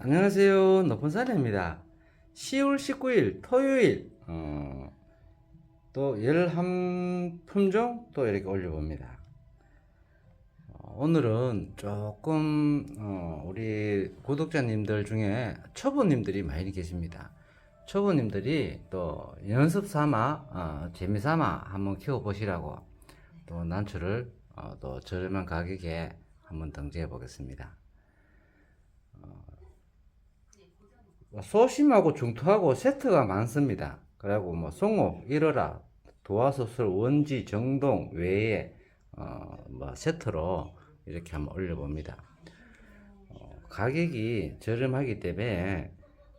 안녕하세요. 높은산입니다. 10월 19일 토요일 어, 또 11품종 또 이렇게 올려봅니다. 어, 오늘은 조금 어, 우리 구독자님들 중에 초보님들이 많이 계십니다. 초보님들이 또 연습 삼아 어, 재미 삼아 한번 키워보시라고 또 난초를 어, 또 저렴한 가격에 한번 등재해 보겠습니다. 소심하고 중투하고 세트가 많습니다. 그리고 뭐 송옥, 일어라, 도화소설, 원지, 정동 외에 어, 뭐 세트로 이렇게 한번 올려봅니다. 어, 가격이 저렴하기 때문에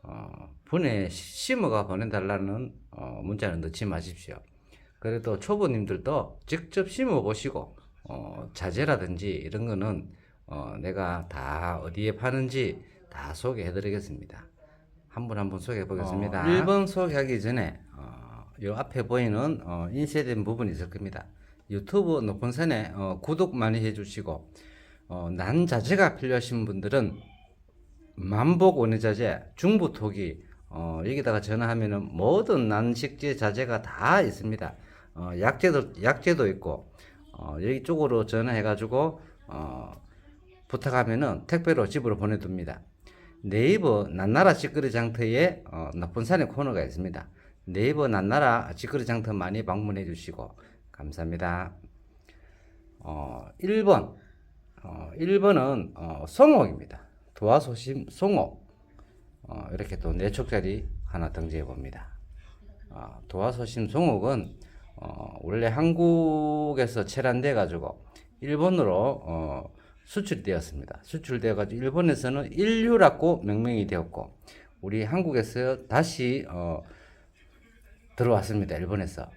어, 분에 심어가 보내달라는 어, 문자는 넣지 마십시오. 그래도 초보님들도 직접 심어 보시고 어, 자재라든지 이런 거는 어, 내가 다 어디에 파는지 다 소개해 드리겠습니다. 한분 한 분 소개해 보겠습니다. 어, 1번 소개하기 전에 어, 요 앞에 보이는 어, 인쇄된 부분이 있을 겁니다. 유튜브 높은 산에 어, 구독 많이 해주시고 어, 난 자재가 필요하신 분들은 만복 원예자재, 중부토기 어, 여기다가 전화하면은 모든 난식재 자재가 다 있습니다. 어, 약재도 약재도 있고 어, 여기 쪽으로 전화해가지고 어, 부탁하면은 택배로 집으로 보내둡니다. 네이버 난나라 찌끄리 장터에 어, 나쁜 산의 코너가 있습니다. 네이버 난나라 찌끄리 장터 많이 방문해 주시고 감사합니다. 어, 1번 어, 1번은 어, 송옥입니다. 도화소심 송옥 어, 이렇게 또 네촉짜리 하나 등재해 봅니다. 어, 도화소심 송옥은 어, 원래 한국에서 체란돼 가지고 일본으로 어, 수출되었습니다. 수출되어 가지고 일본에서는 인류라고 명명이 되었고 우리 한국에서 다시 어, 들어왔습니다. 일본에서.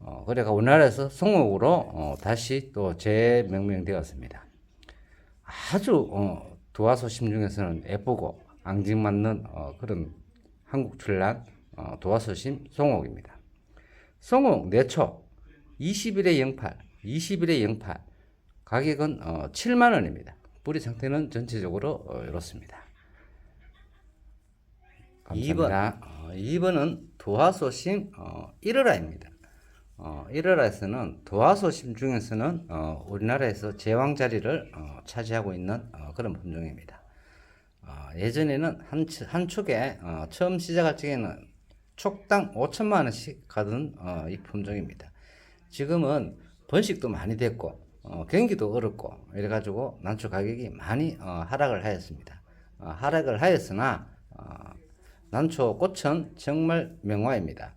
어, 그래가 우리나라에서 송옥으로 어, 다시 또 재명명되었습니다. 아주 어, 도화소심 중에서는 예쁘고 앙증맞는 어, 그런 한국 출란 어, 도화소심 송옥입니다. 송옥 내초 21에 08, 21에 08 가격은 어, 7만 원입니다. 뿌리 상태는 전체적으로 어, 이렇습니다. 감사합니다. 2번, 어, 2번은 도화소심 어, 1월화입니다. 어, 1월화에서는 도화소심 중에서는 어, 우리나라에서 제왕 자리를 어, 차지하고 있는 어, 그런 품종입니다. 어, 예전에는 한, 치- 한 축에 어, 처음 시작할 적에는 촉당 5천만 원씩 가던 어, 이 품종입니다. 지금은 번식도 많이 됐고 어, 경기도 어렵고 이래 가지고 난초 가격이 많이 어, 하락을 하였습니다. 어, 하락을 하였으나 어, 난초 꽃은 정말 명화입니다.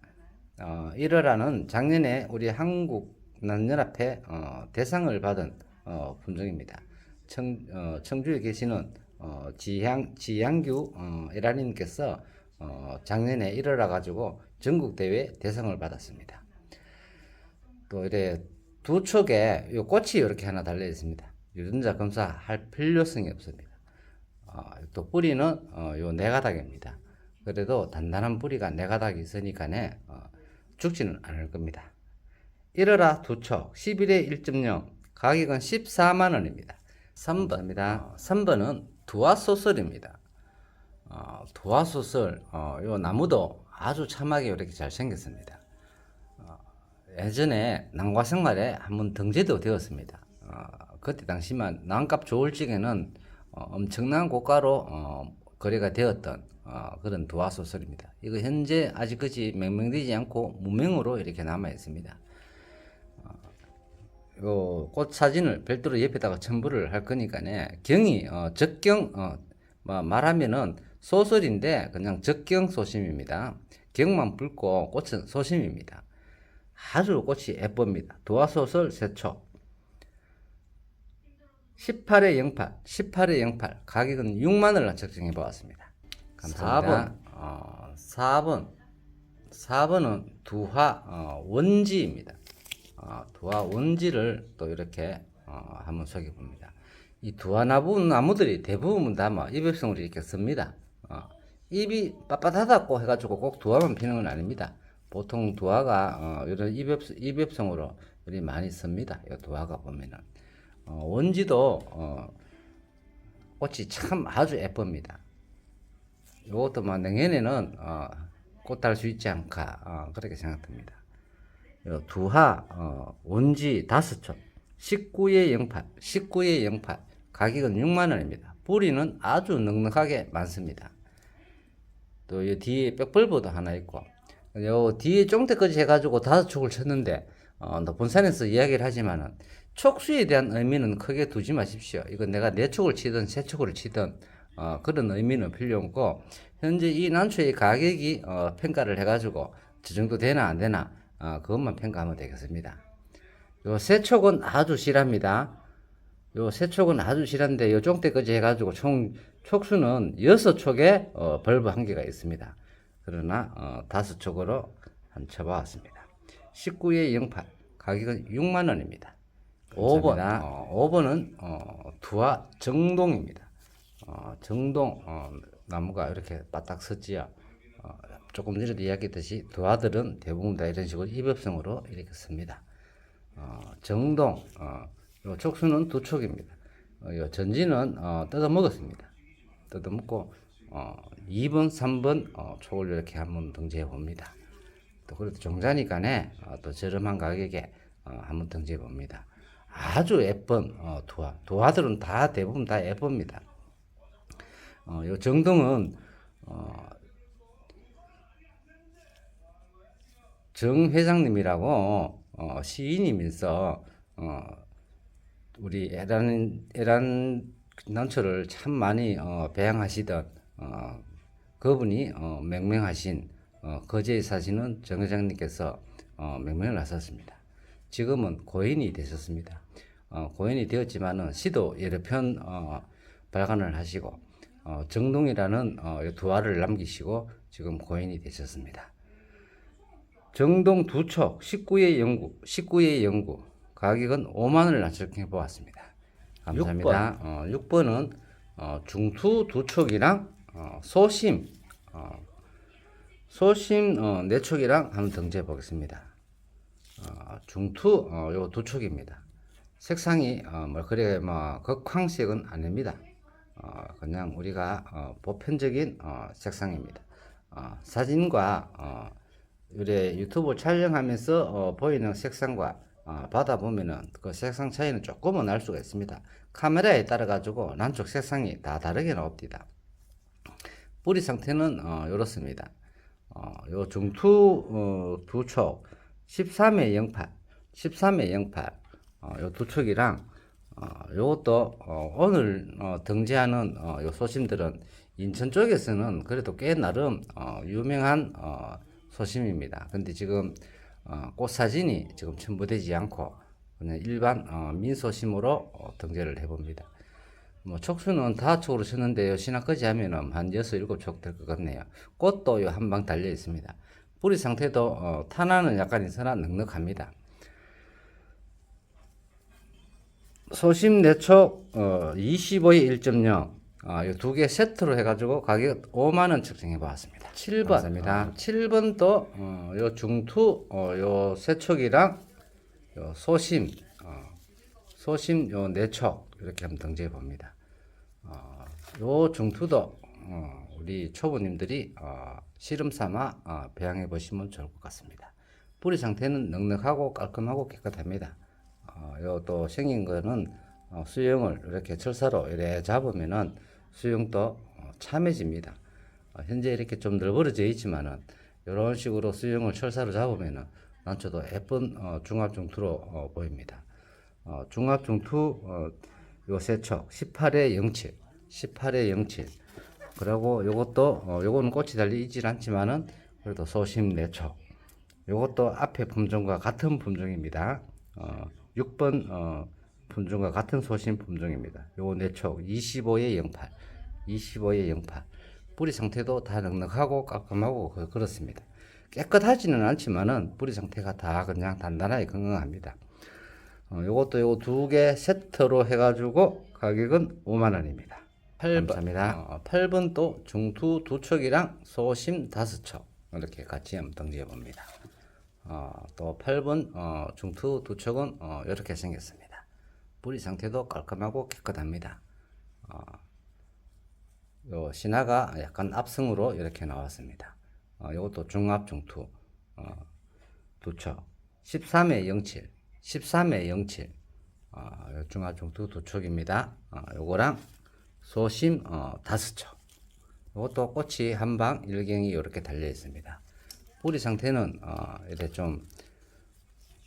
어, 1월화는 작년에 우리 한국 난연합회 어, 대상을 받은 어, 품종입니다. 청, 어, 청주에 계시는 어, 지향, 지향규 어, 에라님께서 어, 작년에 1월화 가지고 전국 대회 대상을 받았습니다. 또 이래 두 촉에 요 꽃이 이렇게 하나 달려 있습니다. 유전자 검사할 필요성이 없습니다. 어, 또 뿌리는 어, 요 네가닥입니다. 그래도 단단한 뿌리가 네가닥이 있으니까네 어, 죽지는 않을 겁니다. 1월화 두촉 11에 1.0 가격은 14만 원입니다. 3번입니다. 3번은 두화소설입니다. 어, 두화소설 어, 요 나무도 아주 참하게 이렇게 잘 생겼습니다. 예전에 난과 생활에 한번 등재도 되었습니다. 어, 그때 당시만 난값 적에는 어, 엄청난 고가로 어, 거래가 되었던 어, 그런 도화 소설입니다. 이거 현재 아직까지 명명되지 않고 무명으로 이렇게 남아 있습니다. 요꽃 사진을 별도로 옆에다가 첨부를 할 거니까네 경이 어, 적경 어, 뭐 말하면은 소설인데 그냥 적경 소심입니다. 경만 붉고 꽃은 소심입니다. 아주 꽃이 예쁩니다. 도화소설 세초 18에 08, 18에 08 가격은 6만 원을 책정해 보았습니다. 감사합니다. 4번, 어, 4번, 4번은 두화 어, 원지입니다. 어, 두화 원지를 또 이렇게 어, 한번 소개해 봅니다. 이 두화 나무 나무들이 대부분 다 뭐 입엽성으로 이렇게 씁니다. 어, 잎이 빳빳하다고 해가지고 꼭 두화만 피는 건 아닙니다. 보통 두화가 어, 이런 입엽 입엽성으로 우리 많이 씁니다. 이 두화가 보면은 어, 원지도 어, 꽃이 참 아주 예쁩니다. 요것도 뭐 내년에는 어, 꽃달 수 있지 않을까 어, 그렇게 생각됩니다. 요 두하 어, 원지 다섯 촉 19의 08 19의 08 가격은 6만 원입니다. 뿌리는 아주 넉넉하게 많습니다. 또 이 뒤에 빽벌보도 하나 있고 요 뒤에 쫑대까지 해가지고 다섯 촉을 쳤는데 어, 높은 산에서 이야기를 하지만은 촉수에 대한 의미는 크게 두지 마십시오. 이거 내가 네 촉을 치든 세 촉을 치든 어, 그런 의미는 필요 없고 현재 이 난초의 가격이 어, 평가를 해가지고 저 정도 되나 안 되나 어, 그것만 평가하면 되겠습니다. 요 세촉은 아주 실합니다. 요 세촉은 아주 실한데 요 종대까지 해가지고 총 촉수는 여섯 촉에 어, 벌브 한 개가 있습니다. 그러나 어, 다섯 촉으로 한 쳐봐왔습니다. 19의 08 가격은 6만 원입니다. 5번 어, 5번은 어, 두화 정동입니다. 어, 정동 어, 나무가 이렇게 바닥 섰지요. 어, 조금 전에도 이야기했듯이 두화들은 대부분 다 이런 식으로 입엽성으로 이렇게 씁니다. 어, 정동 어, 요 촉수는 두 촉입니다. 어, 요 전지는 어, 뜯어 먹었습니다. 뜯어 먹고 어, 2번, 3번 어, 촉을 이렇게 한번 등재해 봅니다. 또 그래도 종자니까네 어, 또 저렴한 가격에 어, 한번 등재해 봅니다. 아주 예쁜 어, 도화. 도화들은 다 대부분 다 예쁩니다. 어, 요 정동은 어, 정 회장님이라고 어, 시인이면서 어, 우리 에란 에란 난초를 참 많이 어, 배양하시던 어, 그분이 어, 맹명하신 어, 거제에 사시는 정 회장님께서 어, 명명을 하셨습니다. 지금은 고인이 되셨습니다. 어, 고인이 되었지만은 시도 여러 편 어, 발간을 하시고 어, 정동이라는 어, 이 두화를 남기시고 지금 고인이 되셨습니다. 정동 두촉 19의 연구 19의 연구 가격은 5만 원을 낮춰해 보았습니다. 감사합니다. 6번. 어, 6번은 어, 중투 두촉이랑 어, 소심 어, 소심 어, 네 촉이랑 한번 등재해 보겠습니다. 어, 중투 어, 요두 촉입니다. 색상이 어, 뭐 그래 뭐 극황색은 아닙니다. 어, 그냥 우리가 어, 보편적인 어, 색상입니다. 어, 사진과 어, 우리 유튜브 촬영하면서 어, 보이는 색상과 어, 받아 보면은 그 색상 차이는 조금은 알 수가 있습니다. 카메라에 따라 가지고 난쪽 색상이 다 다르게 나옵니다. 뿌리 상태는 어, 이렇습니다. 어, 요 중투 어, 두 촉 13의 08, 13의 08, 어, 요 두 촉이랑 어, 요것도 어, 오늘 어, 등재하는 어, 요 소심들은 인천 쪽에서는 그래도 꽤 나름 어, 유명한 어, 소심입니다. 근데 지금 어, 꽃 사진이 지금 첨부되지 않고 그냥 일반 어, 민소심으로 어, 등재를 해봅니다. 뭐 촉수는 다 촉으로 쳤는데요. 신화까지 하면은 한 여섯 일곱 촉 될 것 같네요. 꽃도 요 한 방 달려 있습니다. 뿌리 상태도 어, 탄화는 약간 있으나 넉넉합니다. 소심 내촉 어, 25에 1.0 어, 이두 개 세트로 해가지고 가격 5만 원 측정해 보았습니다. 7번 감사합니다. 7번도 어, 요 중투 어, 요 세촉이랑 요 소심 어, 소심 요 내촉 이렇게 한번 등재해 봅니다. 어, 요 중투도 어, 우리 초보님들이 어, 실험 삼아 어, 배양해 보시면 좋을 것 같습니다. 뿌리 상태는 넉넉하고 깔끔하고 깨끗합니다. 어, 요또 생긴 거는 어, 수영을 이렇게 철사로 이래 잡으면은 수영도 어, 참해집니다. 어, 현재 이렇게 좀 넓어져 있지만은 이런 식으로 수영을 철사로 잡으면은 난초도 예쁜 어, 중압 중투로 어, 보입니다. 어, 중압 중투 어, 요 세척 18에 07, 18에 07. 그리고 요것도 어, 요거는 꽃이 달리 있질 않지만은 그래도 소심 내촉. 요것도 앞에 품종과 같은 품종입니다. 어, 6번 어, 품종과 같은 소심 품종입니다. 요거 내촉 25에 08, 25에 08. 뿌리 상태도 다 넉넉하고 깔끔하고 그- 그렇습니다. 깨끗하지는 않지만은 뿌리 상태가 다 그냥 단단하게 건강합니다. 어, 요것도 요거 두 개 세트로 해가지고 가격은 5만 원입니다. 8번. 감사합니다. 어, 8번 또 중투 두 척이랑 소심 다섯 척 이렇게 같이 한번 등재해 봅니다. 어, 또 8번 어, 중투 두 척은 어, 이렇게 생겼습니다. 뿌리 상태도 깔끔하고 깨끗합니다. 어, 요 신화가 약간 압승으로 이렇게 나왔습니다. 어, 이것도 중압 중투 어, 두척 13회 07 13회 07 어, 요 중압 중투 두척입니다. 어, 요거랑 소심 어, 척 이것도 꽃이 한 방 일경이 이렇게 달려 있습니다. 뿌리 상태는 어, 이렇게 좀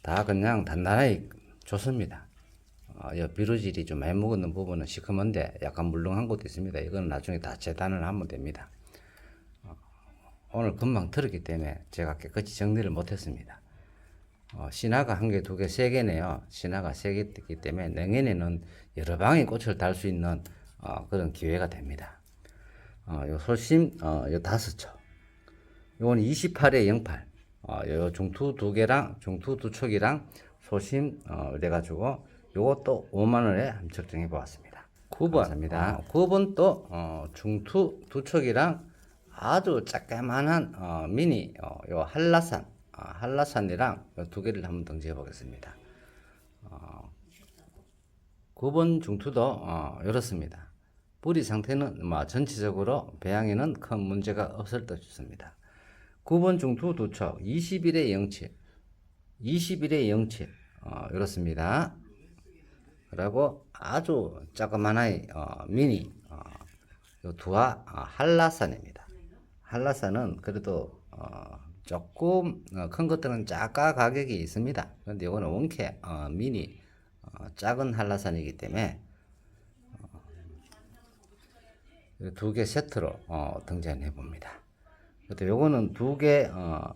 다 그냥 단단하게 좋습니다. 어, 여 비루질이 좀 많이 먹었는 부분은 시커먼데 약간 물렁한 것도 있습니다. 이건 나중에 다 재단을 하면 됩니다. 어, 오늘 금방 들었기 때문에 제가 깨끗이 정리를 못했습니다. 어, 신화가 한 개, 두 개, 세 개네요. 신화가 세개 있기 때문에 내년에는 여러 방에 꽃을 달 수 있는 어, 그런 기회가 됩니다. 어, 요 소심, 어, 요 다섯 척. 요건 28에 08. 어, 요 중투 두 개랑 중투 두 척이랑 소심 어, 이래가지고 요것도 5만 원에 함척 정해 보았습니다. 9번 감사합니다. 9번 또 어, 중투 두 척이랑 아주 작게만한 어, 미니 어, 요 한라산 어, 한라산이랑 요두 개를 한번 등재해 보겠습니다. 어, 9번 중투도 어, 이렇습니다. 뿌리 상태는 뭐 전체적으로 배양에는 큰 문제가 없을 듯 싶습니다. 9번 중투 두척 21에 07 21에 07 어, 이렇습니다. 그리고 아주 조그만한 어, 미니 어, 요 두화 어, 한라산입니다. 한라산은 그래도 어, 조금 어, 큰 것들은 작가 가격이 있습니다. 그런데 이거는 원캐 어, 미니 어, 작은 한라산이기 때문에 두개 세트로 어, 등장해 봅니다. 근데 요거는 두 개, 어,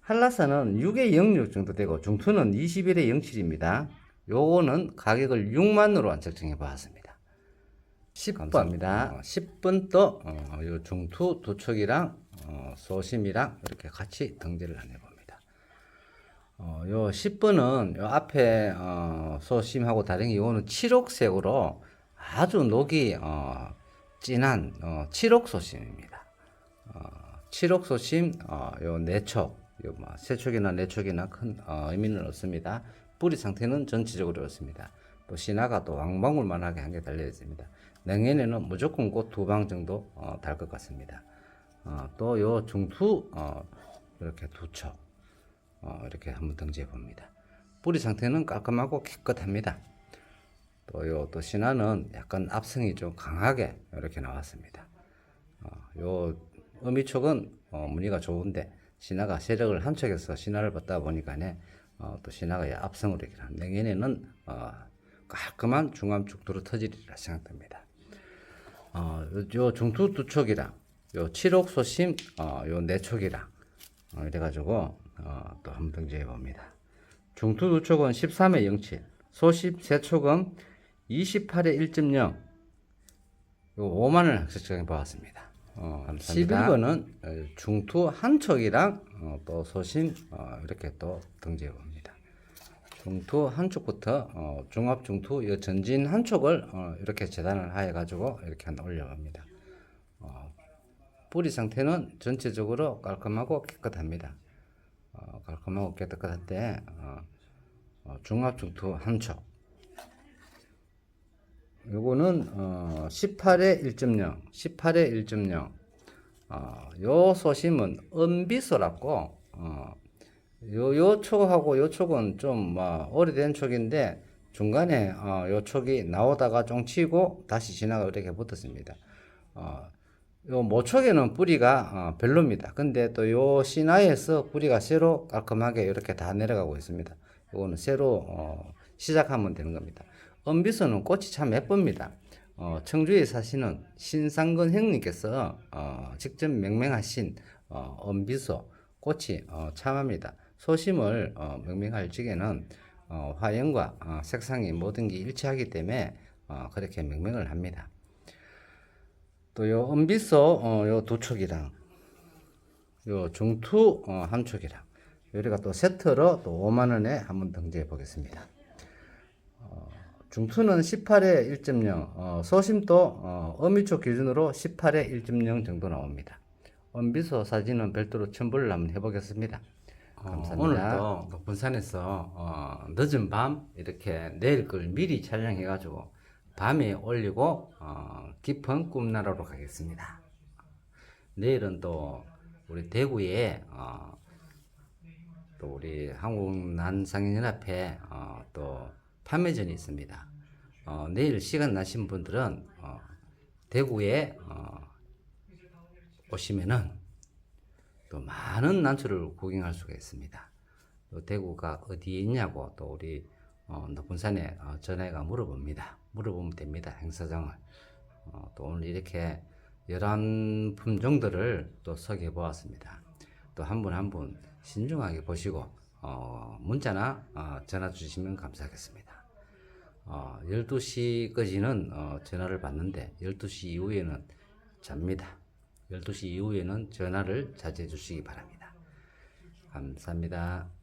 한라산은 6에 06 정도 되고 중투는 21에 07입니다. 요거는 가격을 6만으로 안착정해 보았습니다. 10번입니다. 어, 10번 또, 어, 요 중투 두 척이랑, 어, 소심이랑 이렇게 같이 등재를 해 봅니다. 어, 요 10번은 요 앞에, 어, 소심하고 다른 게 요거는 칠옥색으로 아주 녹이, 어, 진한, 어, 칠옥소심입니다. 어, 칠옥소심 어, 요 내촉 요 뭐 세촉이나 내촉이나 큰 어, 의미는 없습니다. 뿌리 상태는 전체적으로 좋습니다. 또 신화가 또 왕방울만하게 한 개 달려 있습니다. 내년에는 무조건 곧 두 방 정도 어, 달것 같습니다. 어, 또요 중투 어, 이렇게 두척 어, 이렇게 한번 등재해 봅니다. 뿌리 상태는 깔끔하고 깨끗합니다. 또요 또 신화는 약간 압성이 좀 강하게 이렇게 나왔습니다. 어, 요 어미촉은 어, 무늬가 좋은데 신화가 세력을 한 척에서 신화를 받다 보니까네 어, 또 신화가 압성으로 이렇게 나- 내년에는 어, 깔끔한 중암축도로 터지리라 생각됩니다. 어, 요, 요 중투 두 촉이랑 요 칠옥 소심 어, 요 내촉이랑 어, 이래가지고 어, 또 한번 등재해 봅니다. 중투 두 촉은 13에 07, 소심 세 촉은 28에 1.0, 요 5만을 측정해 보았습니다. 어, 11번은 중투 한 척이랑 어, 또 소심 어, 이렇게 또 등재해 봅니다. 중투 한 척부터 어, 중압 중투 이 전진 한 척을 어, 이렇게 재단을 해 가지고 이렇게 한 올려 봅니다. 어, 뿌리 상태는 전체적으로 깔끔하고 깨끗합니다. 어, 깔끔하고 깨끗한데 어, 어, 중압 중투 한 척. 요거는 어 18에 1.0, 18에 1.0. 어, 요 소심은 은비소라고 어, 요, 요 촉하고 요 촉은 좀 뭐 오래된 촉인데 중간에 어, 요 촉이 나오다가 좀 치고 다시 지나가 이렇게 붙었습니다. 어, 요 모촉에는 뿌리가 어, 별로입니다. 근데 또요 신화에서 뿌리가 새로 깔끔하게 이렇게 다 내려가고 있습니다. 요거는 새로 어, 시작하면 되는 겁니다. 은비소는 꽃이 참 예쁩니다. 어, 청주에 사시는 신상근 형님께서 어, 직접 명명하신 어, 은비소 꽃이 어, 참합니다. 소심을 어, 명명할 적에는 어, 화형과 어, 색상이 모든 게 일치하기 때문에 어, 그렇게 명명을 합니다. 또 요 은비소 어, 요 두 촉이랑 요 중투 어, 한 촉이랑 요리가 또 세트로 또 5만 원에 한번 등재해 보겠습니다. 중투는 18에 1.0, 어, 소심도 어, 어미촉 기준으로 18에 1.0 정도 나옵니다. 원비소 사진은 별도로 첨부를 한번 해보겠습니다. 감사합니다. 오늘도 녹분산에서 어, 늦은 밤 이렇게 내일 걸 미리 촬영해가지고 밤에 올리고 어, 깊은 꿈나라로 가겠습니다. 내일은 또 우리 대구에 어, 또 우리 한국난상인연합회 어, 또 판매전이 있습니다. 어, 내일 시간 나신 분들은 어, 대구에 어, 오시면은 또 많은 난초를 구경할 수가 있습니다. 또 대구가 어디에 있냐고 또 우리 어, 높은 산에 어, 전화가 물어봅니다. 물어보면 됩니다. 행사장을. 어, 또 오늘 이렇게 열한 품종들을 또 소개해 보았습니다. 또 한 분 한 분 신중하게 보시고 어, 문자나 어, 전화 주시면 감사하겠습니다. 어, 12시까지는 어, 전화를 받는데 12시 이후에는 잡니다. 12시 이후에는 전화를 자제해 주시기 바랍니다. 감사합니다.